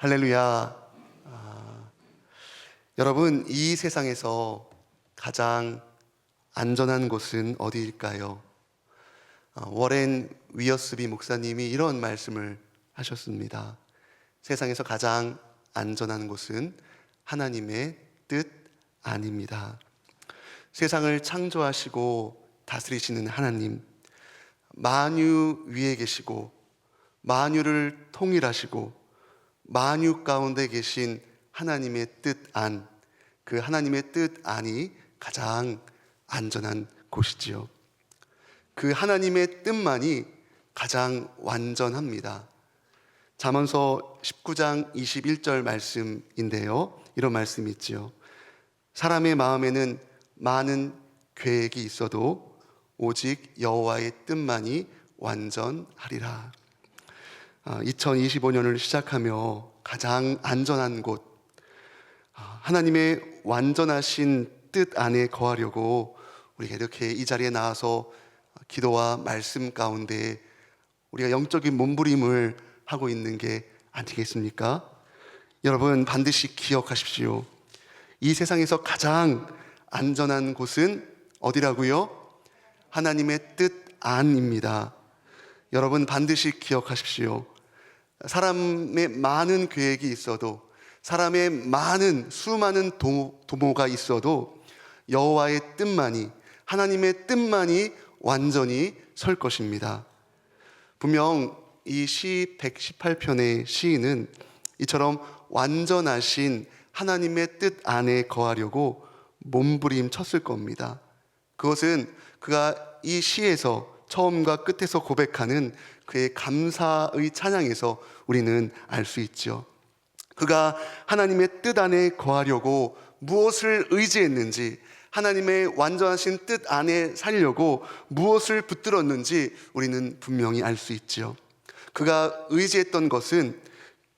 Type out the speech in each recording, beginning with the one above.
할렐루야. 아, 여러분, 이 세상에서 가장 안전한 곳은 어디일까요? 아, 워렌 위어스비 목사님이 이런 말씀을 하셨습니다. 세상에서 가장 안전한 곳은 하나님의 뜻 아닙니다. 세상을 창조하시고 다스리시는 하나님, 만유 위에 계시고 만유를 통일하시고 만유 가운데 계신 하나님의 뜻 안, 그 하나님의 뜻 안이 가장 안전한 곳이지요. 그 하나님의 뜻만이 가장 완전합니다. 잠언서 19장 21절 말씀인데요. 이런 말씀이 있지요. 사람의 마음에는 많은 계획이 있어도 오직 여호와의 뜻만이 완전하리라. 2025년을 시작하며 가장 안전한 곳, 아, 하나님의 완전하신 뜻 안에 거하려고 우리가 이렇게 이 자리에 나와서 기도와 말씀 가운데 우리가 영적인 몸부림을 하고 있는 게 아니겠습니까? 여러분 반드시 기억하십시오. 이 세상에서 가장 안전한 곳은 어디라고요? 하나님의 뜻 안입니다. 여러분 반드시 기억하십시오. 사람의 많은 계획이 있어도 사람의 많은 수많은 도, 도모가 있어도 여호와의 뜻만이 하나님의 뜻만이 완전히 설 것입니다. 분명 이 시 118편의 시인은 이처럼 완전하신 하나님의 뜻 안에 거하려고 몸부림 쳤을 겁니다. 그것은 그가 이 시에서 처음과 끝에서 고백하는 그의 감사의 찬양에서 우리는 알 수 있죠. 그가 하나님의 뜻 안에 거하려고 무엇을 의지했는지 하나님의 완전하신 뜻 안에 살려고 무엇을 붙들었는지 우리는 분명히 알 수 있죠. 그가 의지했던 것은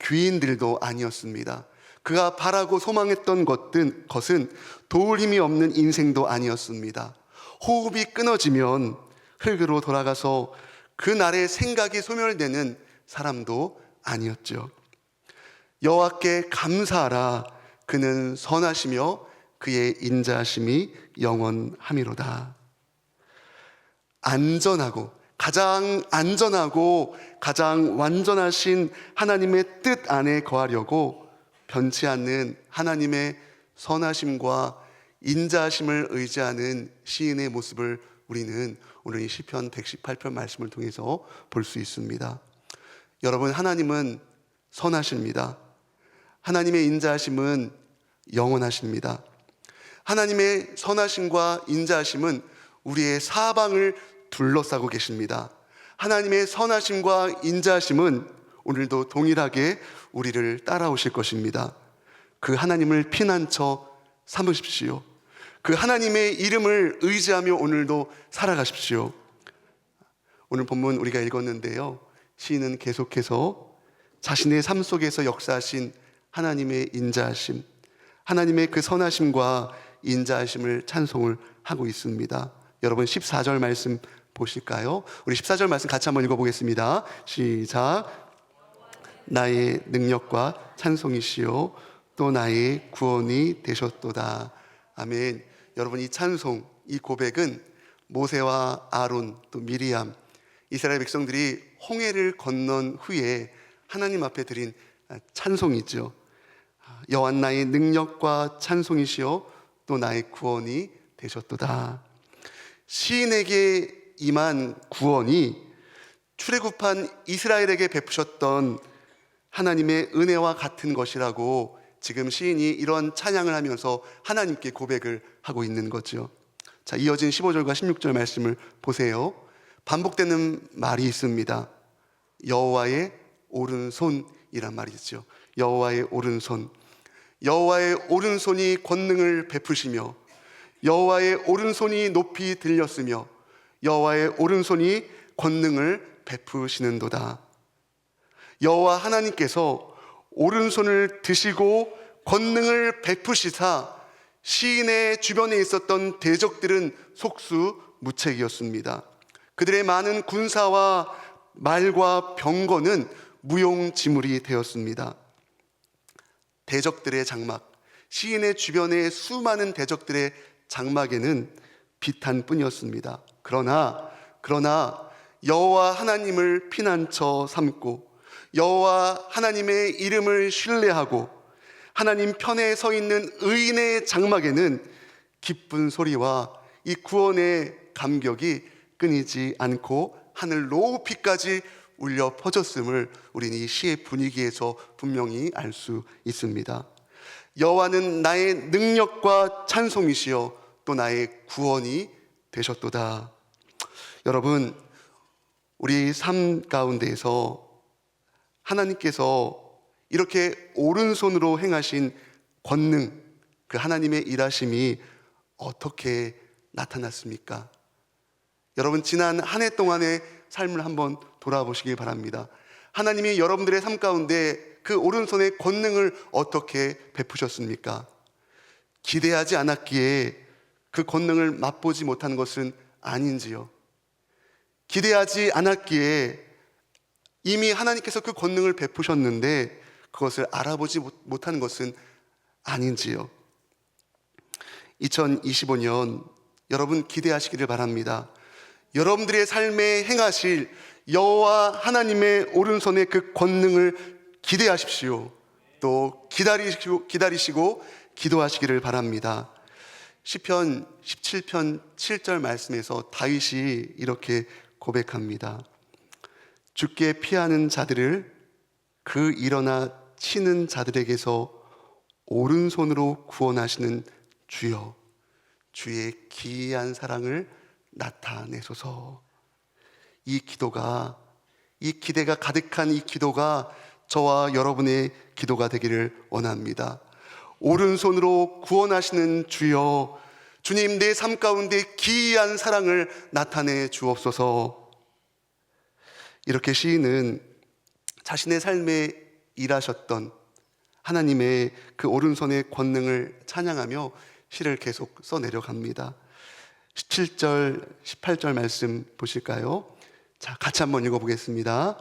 귀인들도 아니었습니다. 그가 바라고 소망했던 것은, 것은 도울 힘이 없는 인생도 아니었습니다. 호흡이 끊어지면 흙으로 돌아가서 그날의 생각이 소멸되는 사람도 아니었죠. 여호와께 감사하라 그는 선하시며 그의 인자하심이 영원함이로다. 안전하고 가장 안전하고 가장 완전하신 하나님의 뜻 안에 거하려고 변치 않는 하나님의 선하심과 인자하심을 의지하는 시인의 모습을 우리는 오늘 이 시편 118편 말씀을 통해서 볼 수 있습니다. 여러분 하나님은 선하십니다. 하나님의 인자하심은 영원하십니다. 하나님의 선하심과 인자하심은 우리의 사방을 둘러싸고 계십니다. 하나님의 선하심과 인자하심은 오늘도 동일하게 우리를 따라오실 것입니다. 그 하나님을 피난처 삼으십시오. 그 하나님의 이름을 의지하며 오늘도 살아가십시오. 오늘 본문 우리가 읽었는데요. 시인은 계속해서 자신의 삶 속에서 역사하신 하나님의 인자하심, 하나님의 그 선하심과 인자하심을 찬송을 하고 있습니다. 여러분 14절 말씀 보실까요? 우리 14절 말씀 같이 한번 읽어보겠습니다. 시작. 나의 능력과 찬송이시요 또 나의 구원이 되셨도다. 아멘. 여러분 이 찬송, 이 고백은 모세와 아론 또 미리암 이스라엘 백성들이 홍해를 건넌 후에 하나님 앞에 드린 찬송이죠. 여호와 나의 능력과 찬송이시요 또 나의 구원이 되셨도다. 시인에게 임한 구원이 출애굽한 이스라엘에게 베푸셨던 하나님의 은혜와 같은 것이라고 지금 시인이 이런 찬양을 하면서 하나님께 고백을 하고 있는 거죠. 자, 이어진 15절과 16절 말씀을 보세요. 반복되는 말이 있습니다. 여호와의 오른손이란 말이 있죠. 여호와의 오른손. 여호와의 오른손이 권능을 베푸시며 여호와의 오른손이 높이 들렸으며 여호와의 오른손이 권능을 베푸시는도다. 여호와 하나님께서 오른손을 드시고 권능을 베푸시사 시인의 주변에 있었던 대적들은 속수무책이었습니다. 그들의 많은 군사와 말과 병거는 무용지물이 되었습니다. 대적들의 장막, 시인의 주변의 수많은 대적들의 장막에는 비탄뿐이었습니다. 그러나 그러나 여호와 하나님을 피난처 삼고 여호와 하나님의 이름을 신뢰하고 하나님 편에 서 있는 의인의 장막에는 기쁜 소리와 이 구원의 감격이 끊이지 않고 하늘 높이까지 울려 퍼졌음을 우리는 이 시의 분위기에서 분명히 알 수 있습니다. 여호와는 나의 능력과 찬송이시여 또 나의 구원이 되셨도다. 여러분, 우리 삶 가운데에서 하나님께서 이렇게 오른손으로 행하신 권능, 그 하나님의 일하심이 어떻게 나타났습니까? 여러분, 지난 한 해 동안의 삶을 한번 돌아보시길 바랍니다. 하나님이 여러분들의 삶 가운데 그 오른손의 권능을 어떻게 베푸셨습니까? 기대하지 않았기에 그 권능을 맛보지 못한 것은 아닌지요. 기대하지 않았기에 이미 하나님께서 그 권능을 베푸셨는데 그것을 알아보지 못- 못한 것은 아닌지요. 2025년 여러분 기대하시기를 바랍니다. 여러분들의 삶에 행하실 여호와 하나님의 오른손의 그 권능을 기대하십시오. 또 기다리시고 기다리시고 기도하시기를 바랍니다. 시편 17편 7절 말씀에서 다윗이 이렇게 고백합니다. 죽게 피하는 자들을 그 일어나 치는 자들에게서 오른손으로 구원하시는 주여 주의 기이한 사랑을 나타내소서 이 기도가 이 기대가 가득한 이 기도가 저와 여러분의 기도가 되기를 원합니다. 오른손으로 구원하시는 주여 주님 내 삶 가운데 기이한 사랑을 나타내 주옵소서 이렇게 시인은 자신의 삶에 일하셨던 하나님의 그 오른손의 권능을 찬양하며 시를 계속 써 내려갑니다. 17절, 18절 말씀 보실까요? 자, 같이 한번 읽어보겠습니다.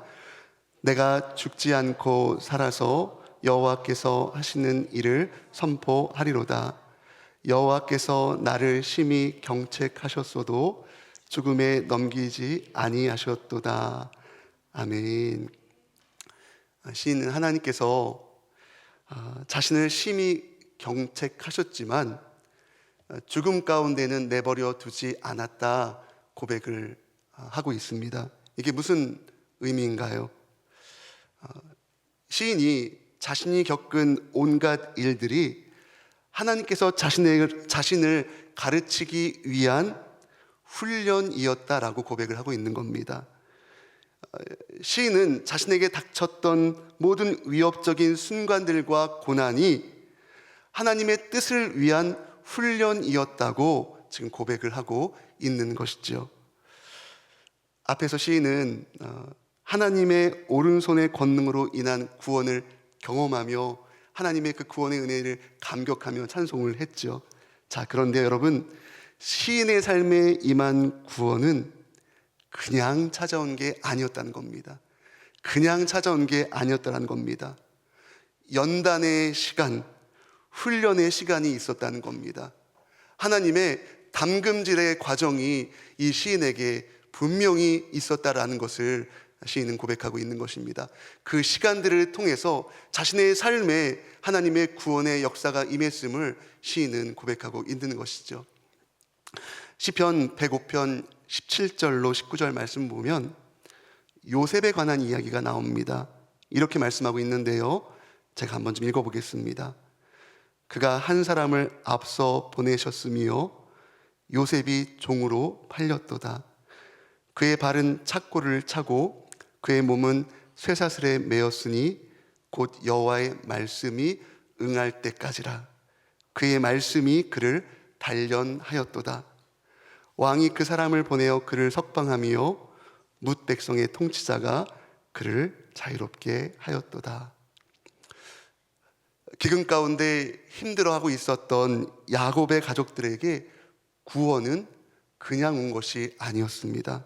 내가 죽지 않고 살아서 여호와께서 하시는 일을 선포하리로다. 여호와께서 나를 심히 경책하셨어도 죽음에 넘기지 아니하셨도다. 아멘. 시인은 하나님께서 아, 자신을 심히 경책하셨지만 아, 죽음 가운데는 내버려 두지 않았다 고백을 아, 하고 있습니다. 이게 무슨 의미인가요? 아, 시인이 자신이 겪은 온갖 일들이 하나님께서 자신의, 자신을 가르치기 위한 훈련이었다라고 고백을 하고 있는 겁니다. 시인은 자신에게 닥쳤던 모든 위협적인 순간들과 고난이 하나님의 뜻을 위한 훈련이었다고 지금 고백을 하고 있는 것이죠. 앞에서 시인은 어, 하나님의 오른손의 권능으로 인한 구원을 경험하며 하나님의 그 구원의 은혜를 감격하며 찬송을 했죠. 자, 그런데 여러분, 시인의 삶에 임한 구원은 그냥 찾아온 게 아니었다는 겁니다. 그냥 찾아온 게 아니었다는 겁니다. 연단의 시간, 훈련의 시간이 있었다는 겁니다. 하나님의 담금질의 과정이 이 시인에게 분명히 있었다라는 것을 시인은 고백하고 있는 것입니다. 그 시간들을 통해서 자신의 삶에 하나님의 구원의 역사가 임했음을 시인은 고백하고 있는 것이죠. 시편 105편 17절로 19절 말씀 보면 요셉에 관한 이야기가 나옵니다. 이렇게 말씀하고 있는데요. 제가 한번 좀 읽어보겠습니다. 그가 한 사람을 앞서 보내셨으며 요셉이 종으로 팔렸도다. 그의 발은 착고를 차고 그의 몸은 쇠사슬에 매었으니 곧 여호와의 말씀이 응할 때까지라. 그의 말씀이 그를 단련하였도다. 왕이 그 사람을 보내어 그를 석방하며 뭇 백성의 통치자가 그를 자유롭게 하였도다. 기근 가운데 힘들어하고 있었던 야곱의 가족들에게 구원은 그냥 온 것이 아니었습니다.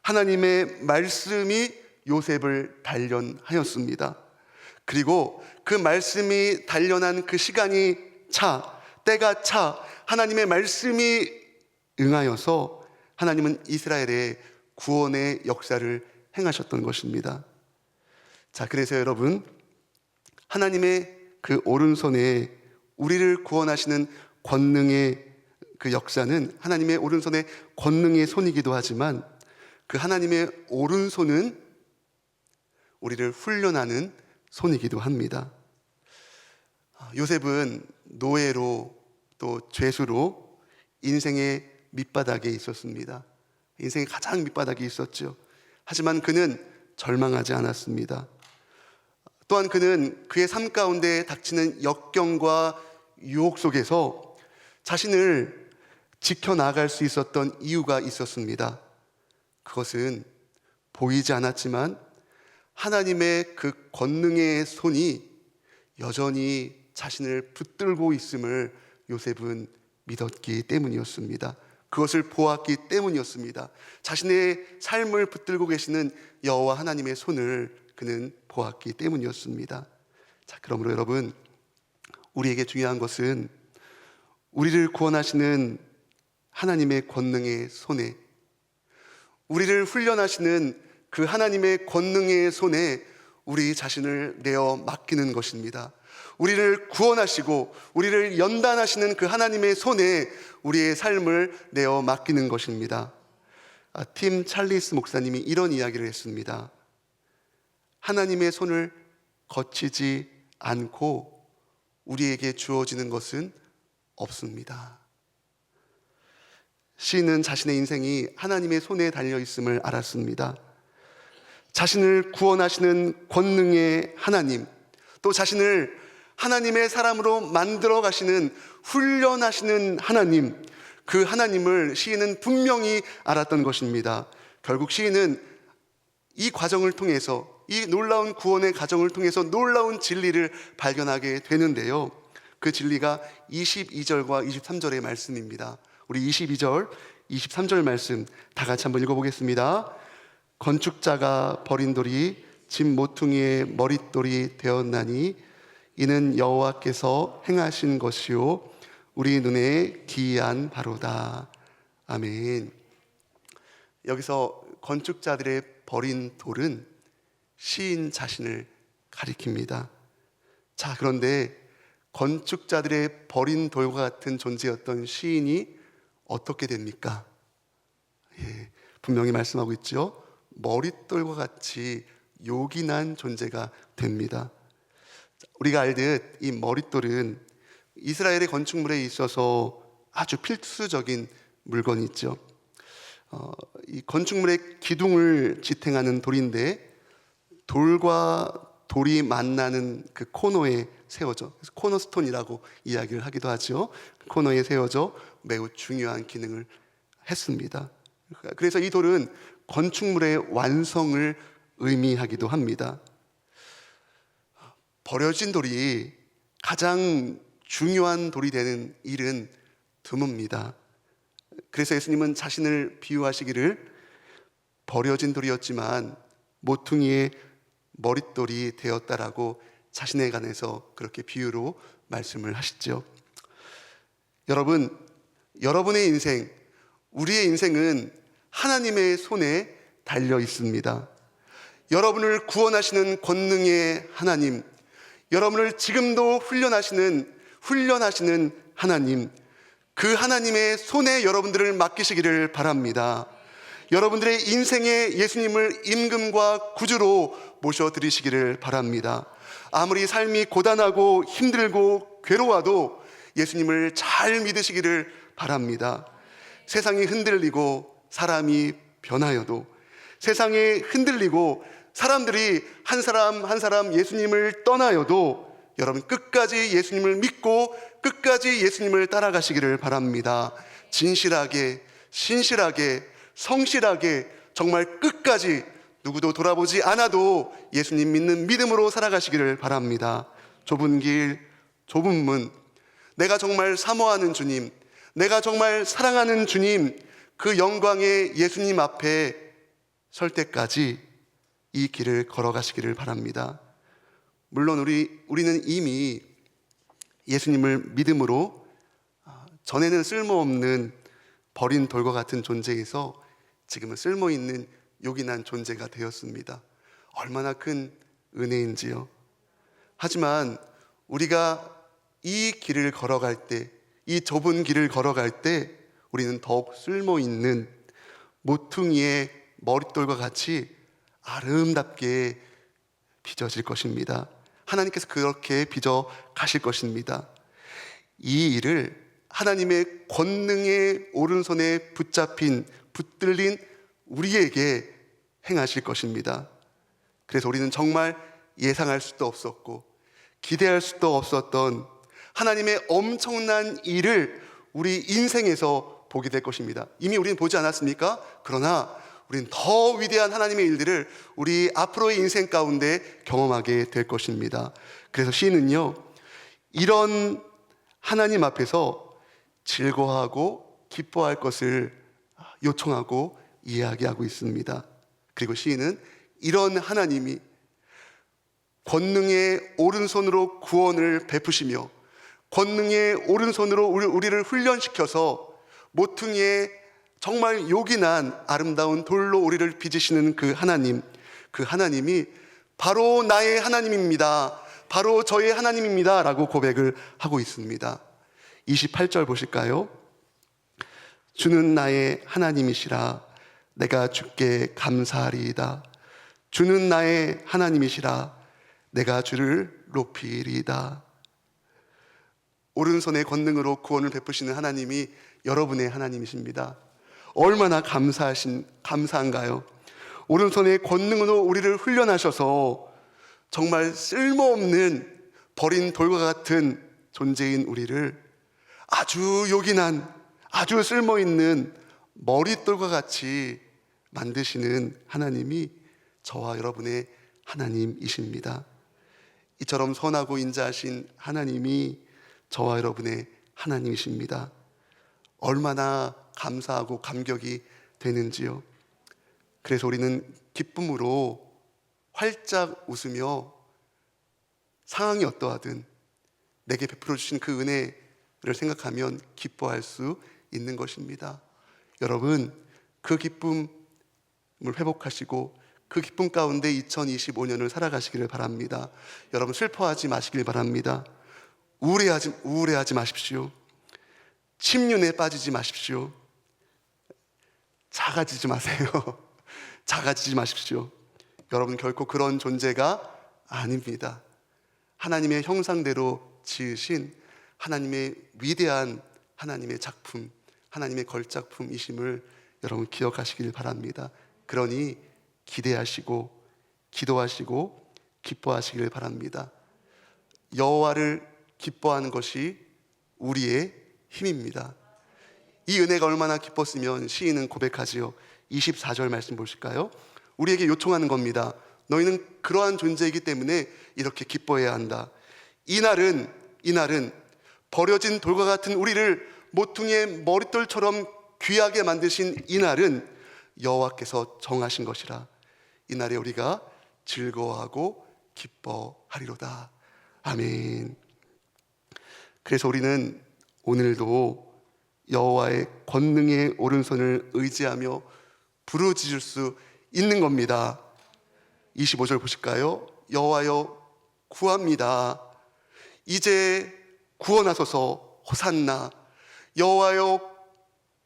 하나님의 말씀이 요셉을 단련하였습니다. 그리고 그 말씀이 단련한 그 시간이 차, 때가 차, 하나님의 말씀이 응하여서 하나님은 이스라엘의 구원의 역사를 행하셨던 것입니다. 자, 그래서 여러분, 하나님의 그 오른손에 우리를 구원하시는 권능의 그 역사는 하나님의 오른손의 권능의 손이기도 하지만 그 하나님의 오른손은 우리를 훈련하는 손이기도 합니다. 아, 요셉은 노예로 또 죄수로 인생의 밑바닥에 있었습니다. 인생의 가장 밑바닥에 있었죠. 하지만 그는 절망하지 않았습니다. 또한 그는 그의 삶 가운데 닥치는 역경과 유혹 속에서 자신을 지켜나갈 수 있었던 이유가 있었습니다. 그것은 보이지 않았지만 하나님의 그 권능의 손이 여전히 자신을 붙들고 있음을 요셉은 믿었기 때문이었습니다. 그것을 보았기 때문이었습니다. 자신의 삶을 붙들고 계시는 여호와 하나님의 손을 그는 보았기 때문이었습니다. 자, 그러므로 여러분 우리에게 중요한 것은 우리를 구원하시는 하나님의 권능의 손에 우리를 훈련하시는 그 하나님의 권능의 손에 우리 자신을 내어 맡기는 것입니다. 우리를 구원하시고 우리를 연단하시는 그 하나님의 손에 우리의 삶을 내어 맡기는 것입니다. 아, 팀 찰리스 목사님이 이런 이야기를 했습니다. 하나님의 손을 거치지 않고 우리에게 주어지는 것은 없습니다. 시인은 자신의 인생이 하나님의 손에 달려 있음을 알았습니다. 자신을 구원하시는 권능의 하나님, 또 자신을 하나님의 사람으로 만들어 가시는 훈련하시는 하나님, 그 하나님을 시인은 분명히 알았던 것입니다. 결국 시인은 이 과정을 통해서 이 놀라운 구원의 과정을 통해서 놀라운 진리를 발견하게 되는데요. 그 진리가 22절과 23절의 말씀입니다. 우리 22절, 23절 말씀 다 같이 한번 읽어보겠습니다. 건축자가 버린 돌이 집 모퉁이의 머릿돌이 되었나니 이는 여호와께서 행하신 것이요 우리 눈에 기이한 바로다. 아멘. 여기서 건축자들의 버린 돌은 시인 자신을 가리킵니다. 자, 그런데 건축자들의 버린 돌과 같은 존재였던 시인이 어떻게 됩니까? 예, 분명히 말씀하고 있죠. 머릿돌과 같이 요긴한 존재가 됩니다. 우리가 알듯 이 머릿돌은 이스라엘의 건축물에 있어서 아주 필수적인 물건이 있죠. 어, 이 건축물의 기둥을 지탱하는 돌인데 돌과 돌이 만나는 그 코너에 세워져 그래서 코너스톤이라고 이야기를 하기도 하죠. 코너에 세워져 매우 중요한 기능을 했습니다. 그래서 이 돌은 건축물의 완성을 의미하기도 합니다. 버려진 돌이 가장 중요한 돌이 되는 일은 드뭅니다. 그래서 예수님은 자신을 비유하시기를 버려진 돌이었지만 모퉁이의 머릿돌이 되었다라고 자신에 관해서 그렇게 비유로 말씀을 하시죠. 여러분, 여러분의 인생, 우리의 인생은 하나님의 손에 달려 있습니다. 여러분을 구원하시는 권능의 하나님, 여러분을 지금도 훈련하시는 훈련하시는 하나님, 그 하나님의 손에 여러분들을 맡기시기를 바랍니다. 여러분들의 인생에 예수님을 임금과 구주로 모셔드리시기를 바랍니다. 아무리 삶이 고단하고 힘들고 괴로워도 예수님을 잘 믿으시기를 바랍니다. 세상이 흔들리고 사람이 변하여도 세상에 흔들리고 사람들이 한 사람 한 사람 예수님을 떠나여도 여러분 끝까지 예수님을 믿고 끝까지 예수님을 따라가시기를 바랍니다. 진실하게, 신실하게, 성실하게 정말 끝까지 누구도 돌아보지 않아도 예수님 믿는 믿음으로 살아가시기를 바랍니다. 좁은 길, 좁은 문, 내가 정말 사모하는 주님, 내가 정말 사랑하는 주님, 그 영광의 예수님 앞에 설 때까지 이 길을 걸어가시기를 바랍니다. 물론 우리 우리는 이미 예수님을 믿음으로 아, 전에는 쓸모없는 버린 돌과 같은 존재에서 지금은 쓸모 있는 요긴한 존재가 되었습니다. 얼마나 큰 은혜인지요. 하지만 우리가 이 길을 걸어갈 때, 이 좁은 길을 걸어갈 때 우리는 더욱 쓸모 있는 모퉁이의 머릿돌과 같이 아름답게 빚어질 것입니다. 하나님께서 그렇게 빚어 가실 것입니다. 이 일을 하나님의 권능의 오른손에 붙잡힌 붙들린 우리에게 행하실 것입니다. 그래서 우리는 정말 예상할 수도 없었고 기대할 수도 없었던 하나님의 엄청난 일을 우리 인생에서 보게 될 것입니다. 이미 우리는 보지 않았습니까? 그러나 우리는 더 위대한 하나님의 일들을 우리 앞으로의 인생 가운데 경험하게 될 것입니다. 그래서 시인은요, 이런 하나님 앞에서 즐거워하고 기뻐할 것을 요청하고 이야기하고 있습니다. 그리고 시인은 이런 하나님이 권능의 오른손으로 구원을 베푸시며 권능의 오른손으로 우리- 우리를 훈련시켜서 모퉁이에 정말 요긴한 아름다운 돌로 우리를 빚으시는 그 하나님, 그 하나님이 바로 나의 하나님입니다. 바로 저의 하나님입니다. 라고 고백을 하고 있습니다. 28절 보실까요? 주는 나의 하나님이시라 내가 주께 감사하리이다. 주는 나의 하나님이시라 내가 주를 높이리이다. 오른손의 권능으로 구원을 베푸시는 하나님이 여러분의 하나님이십니다. 얼마나 감사하신 감사한가요? 오른손의 권능으로 우리를 훈련하셔서 정말 쓸모없는 버린 돌과 같은 존재인 우리를 아주 요긴한 아주 쓸모 있는 머릿돌과 같이 만드시는 하나님이 저와 여러분의 하나님이십니다. 이처럼 선하고 인자하신 하나님이 저와 여러분의 하나님이십니다. 얼마나 감사하고 감격이 되는지요. 그래서 우리는 기쁨으로 활짝 웃으며 상황이 어떠하든 내게 베풀어 주신 그 은혜를 생각하면 기뻐할 수 있는 것입니다. 여러분, 그 기쁨을 회복하시고 그 기쁨 가운데 2025년을 살아가시기를 바랍니다. 여러분 슬퍼하지 마시길 바랍니다. 우울해하지 우울해하지 마십시오. 침륜에 빠지지 마십시오. 작아지지 마세요. 작아지지 마십시오. 여러분 결코 그런 존재가 아닙니다. 하나님의 형상대로 지으신 하나님의 위대한 하나님의 작품, 하나님의 걸작품이심을 여러분 기억하시길 바랍니다. 그러니 기대하시고 기도하시고 기뻐하시길 바랍니다. 여호와를 기뻐하는 것이 우리의 힘입니다. 이 은혜가 얼마나 기뻤으면 시인은 고백하지요. 24절 말씀 보실까요? 우리에게 요청하는 겁니다. 너희는 그러한 존재이기 때문에 이렇게 기뻐해야 한다. 이날은 이날은 버려진 돌과 같은 우리를 모퉁이의 머릿돌처럼 귀하게 만드신 이날은 여호와께서 정하신 것이라. 이날에 우리가 즐거워하고 기뻐하리로다. 아멘. 그래서 우리는 오늘도 여호와의 권능의 오른손을 의지하며 부르짖을 수 있는 겁니다. 25절 보실까요? 여호와여 구합니다. 이제 구원하소서 호산나 여호와여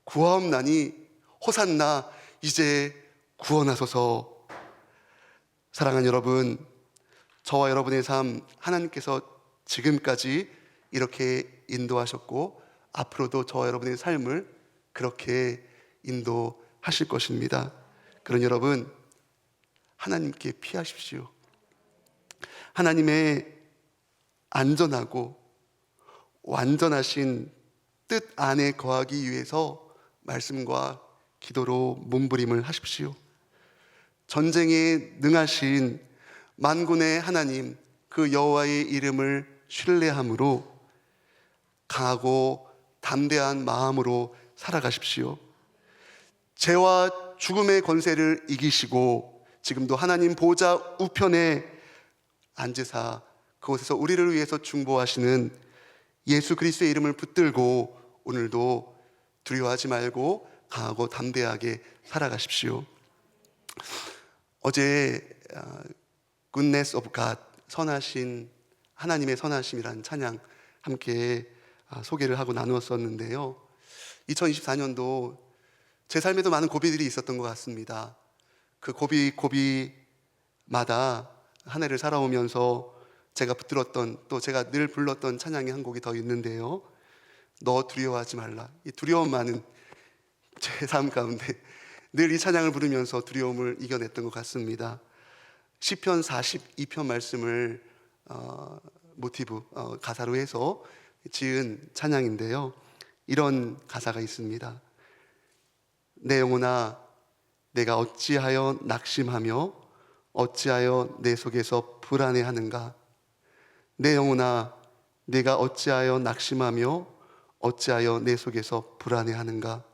구하옵나니 호산나 이제 구원하소서 사랑하는 여러분 저와 여러분의 삶 하나님께서 지금까지 이렇게 인도하셨고 앞으로도 저와 여러분의 삶을 그렇게 인도하실 것입니다. 그런 여러분 하나님께 피하십시오. 하나님의 안전하고 완전하신 뜻 안에 거하기 위해서 말씀과 기도로 몸부림을 하십시오. 전쟁에 능하신 만군의 하나님 그 여호와의 이름을 신뢰함으로 강하고 담대한 마음으로 살아가십시오. 죄와 죽음의 권세를 이기시고 지금도 하나님 보좌 우편에 앉으사 그곳에서 우리를 위해서 중보하시는 예수 그리스도의 이름을 붙들고 오늘도 두려워하지 말고 강하고 담대하게 살아가십시오. 어제 아, Goodness of God 선하신 하나님의 선하심이라는 찬양 함께 아, 소개를 하고 나누었었는데요. 2024년도 제 삶에도 많은 고비들이 있었던 것 같습니다. 그 고비 고비마다 한 해를 살아오면서 제가 붙들었던 또 제가 늘 불렀던 찬양이 한 곡이 더 있는데요. 너 두려워하지 말라. 이 두려움 많은 제 삶 가운데 늘 이 찬양을 부르면서 두려움을 이겨냈던 것 같습니다. 시편 42편 말씀을 어, 모티브 어, 가사로 해서 지은 찬양인데요. 이런 가사가 있습니다. 내 영혼아 내가 어찌하여 낙심하며 어찌하여 내 속에서 불안해하는가 내 영혼아 내가 어찌하여 낙심하며 어찌하여 내 속에서 불안해하는가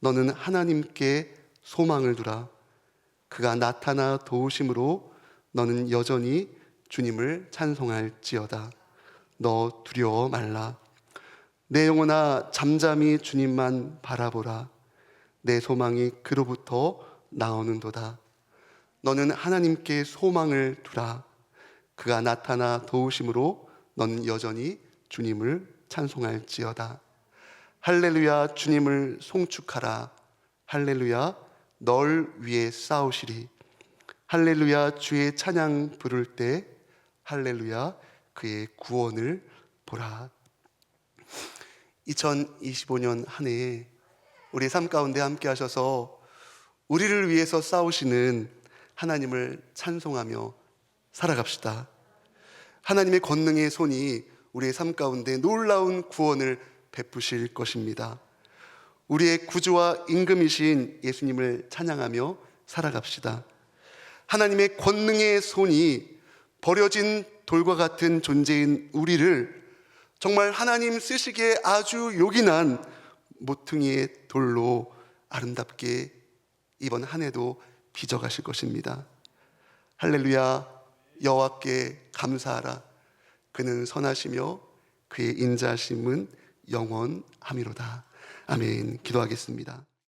너는 하나님께 소망을 두라 그가 나타나 도우심으로 너는 여전히 주님을 찬송할지어다 너 두려워 말라. 내 영혼아 잠잠히 주님만 바라보라. 내 소망이 그로부터 나오는도다. 너는 하나님께 소망을 두라. 그가 나타나 도우심으로 너는 여전히 주님을 찬송할지어다. 할렐루야 주님을 송축하라. 할렐루야 널 위해 싸우시리. 할렐루야 주의 찬양 부를 때. 할렐루야 그의 구원을 보라 2025년 한해 우리 삶 가운데 함께 하셔서 우리를 위해서 싸우시는 하나님을 찬송하며 살아갑시다. 하나님의 권능의 손이 우리의 삶 가운데 놀라운 구원을 베푸실 것입니다. 우리의 구주와 임금이신 예수님을 찬양하며 살아갑시다. 하나님의 권능의 손이 버려진 돌과 같은 존재인 우리를 정말 하나님 쓰시기에 아주 요긴한 모퉁이의 돌로 아름답게 이번 한 해도 빚어가실 것입니다. 할렐루야 여호와께 감사하라 그는 선하시며 그의 인자심은 영원함이로다. 아멘. 기도하겠습니다.